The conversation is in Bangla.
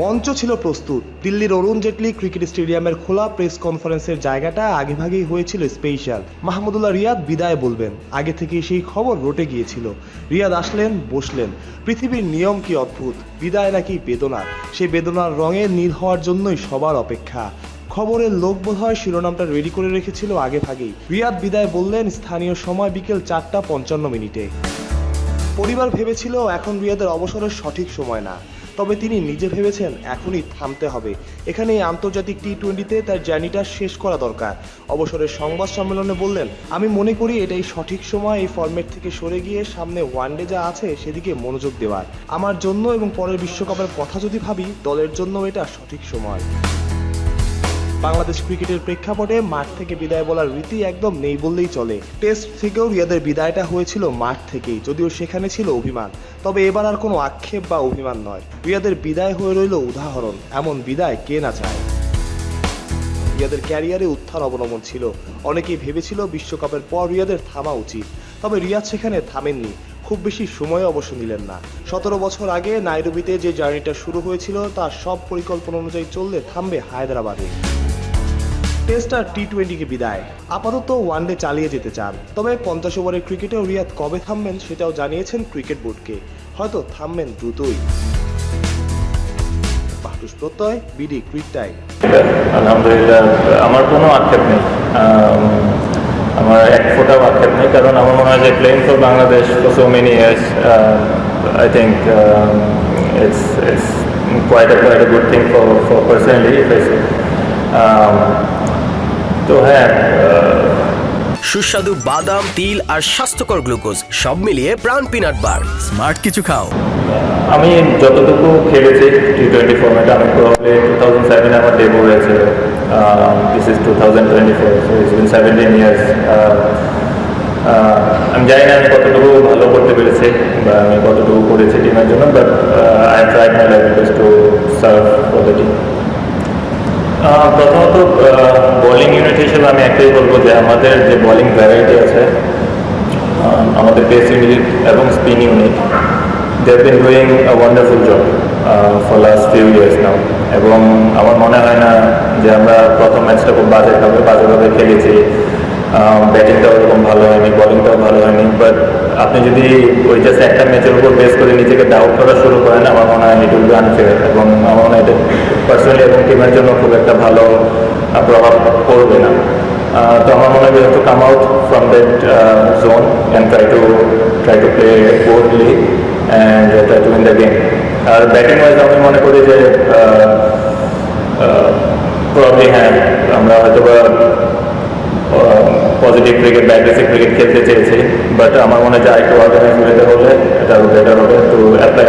মঞ্চ ছিল প্রস্তুত। দিল্লির অরুণ জেটলি ক্রিকেট স্টেডিয়ামের খোলা প্রেস কনফারেন্সের জায়গাটা আগেভাগেই হয়েছিল স্পেশাল। মাহমুদুল্লাহ রিয়াদ বিদায় বলবেন। আগে থেকেই সেই খবর রটে গিয়েছিল। রিয়াদ আসলেন, বসলেন। পৃথিবীর নিয়ম কি অদ্ভুত? বিদায় নাকি বেদনা সেই বেদনার রঙে নীল হওয়ার জন্যই সবার অপেক্ষা। খবরের লোক বোধহয় শিরোনামটা রেডি করে রেখেছিল আগে ভাগেই রিয়াদ বিদায় বললেন, স্থানীয় সময় বিকেল চারটা পঞ্চান্ন মিনিটে। পরিবার ভেবেছিল এখন রিয়াদের অবসরের সঠিক সময় না। তবে তিনি নিজে ভেবেছেন এখনই থামতে হবে। এখানে আন্তর্জাতিক টি টোয়েন্টিতে তার জার্নিটা শেষ করা দরকার। অবসরের সংবাদ সম্মেলনে বললেন, আমি মনে করি এটাই সঠিক সময় এই ফর্মেট থেকে সরে গিয়ে সামনে ওয়ানডে যা আছে সেদিকে মনোযোগ দেওয়ার। আমার জন্য এবং পরের বিশ্বকাপের কথা যদি ভাবি, দলের জন্য এটা সঠিক সময়। বাংলাদেশ ক্রিকেটের প্রেক্ষাপটে মাঠ থেকে বিদায় বলার রীতি একদম নেই বললেই চলে। টেস্ট থেকেও রিয়াদের বিদায়টা হয়েছিল মাঠ থেকেই, যদিও সেখানে ছিল অভিমান। তবে এবার আর কোনো আক্ষেপ বা অভিমান নয়। রিয়াদের বিদায় হয়ে রইল উদাহরণ, এমন বিদায় কে না চায়? রিয়াদের ক্যারিয়ারে উত্থান অবলম্বন ছিল। অনেকেই ভেবেছিল বিশ্বকাপের পর রিয়াদের থামা উচিত। তবে রিয়াদ সেখানে থামেননি। খুব বেশি সময় অবশ্য নিলেন না। সতেরো বছর আগে নাইরোবিতে যে জার্নিটা শুরু হয়েছিল, তার সব পরিকল্পনা অনুযায়ী চললে থামবে হায়দ্রাবাদে। টেস্ট আর টি টোয়েন্টিকে বিদায়। আপাতত ওয়ানডে চালিয়ে যেতে চান। তবে পঞ্চাশ ওভারের ক্রিকেটেও রিয়াদ কবে থামবেন সেটাও জানিয়েছেন ক্রিকেট বোর্ডকে। হয়তো থামবেন দ্রুতই। বাহরুষ প্রত্যয়, বিডি ক্রিক টাইম আলহামদুলিল্লাহ, আমার কোনো আক্ষেপ নেই। আমার এক ফোটাও আক্ষেপ নেই, কারণ আমার মনে হয় যে playing for Bangladesh for so many years I think it's it's quite a quite a good thing for for personally তো হ্যাঁ সুস্বাদু বাদাম তিল আর স্বাস্থ্যকর গ্লুকোজ সব মিলিয়ে প্রাণ পিনাট বার। স্মার্ট কিছু খাও। আমি যতটুকু খেলেছি টি টোয়েন্টি ফর্মেটে আমি প্রবলি টু থাউজেন্ড সেভেনে আমার ডেবু হয়েছিল। This is two thousand twenty four so it's been seventeen years আমি জানি না আমি কতটুকু ভালো করতে পেরেছি বা আমি কতটুকু করেছি টিমের জন্য but I tried my life to serve for the team প্রথমত বোলিং ইউনিট হিসেবে আমি একটাই বলব যে আমাদের যে বোলিং ভ্যারাইটি আছে আমাদের পেস ইউনিট এবং spin unit they been doing a wonderful job for last few years now এবং আমার মনে হয় না যে আমরা প্রথম ম্যাচটা খুব বাজেভাবে বাজেভাবে খেলেছি। ব্যাটিংটাও ওরকম ভালো হয়নি বলিংটাও ভালো হয়নি বাট আপনি যদি ওই জাস্ট একটা ম্যাচের উপর বেস করে নিজেকে ডাউট করা শুরু করেন, আমার মনে হয় ইট উইল বি আনফেয়ার এবং আমার মনে হয় এটা পার্সোনালি এবং টিমের জন্য খুব একটা ভালো প্রভাব পড়বে না। তো আমার মনে হয় to come out from that uh, zone try to to try to play boldly and uh, try to win আর ব্যাটিং ওয়াইজ আমি মনে করি যে প্রবলি হ্যাঁ আমরা হয়তো বা পজিটিভ ক্রিকেট বা অ্যাগ্রেসিভ ক্রিকেট খেলতে চেয়েছি বাট আমার মনে হয় যে আরেকটু অর্গানাইজ হলে এটা বেটার হবে টু অ্যাপ্লাই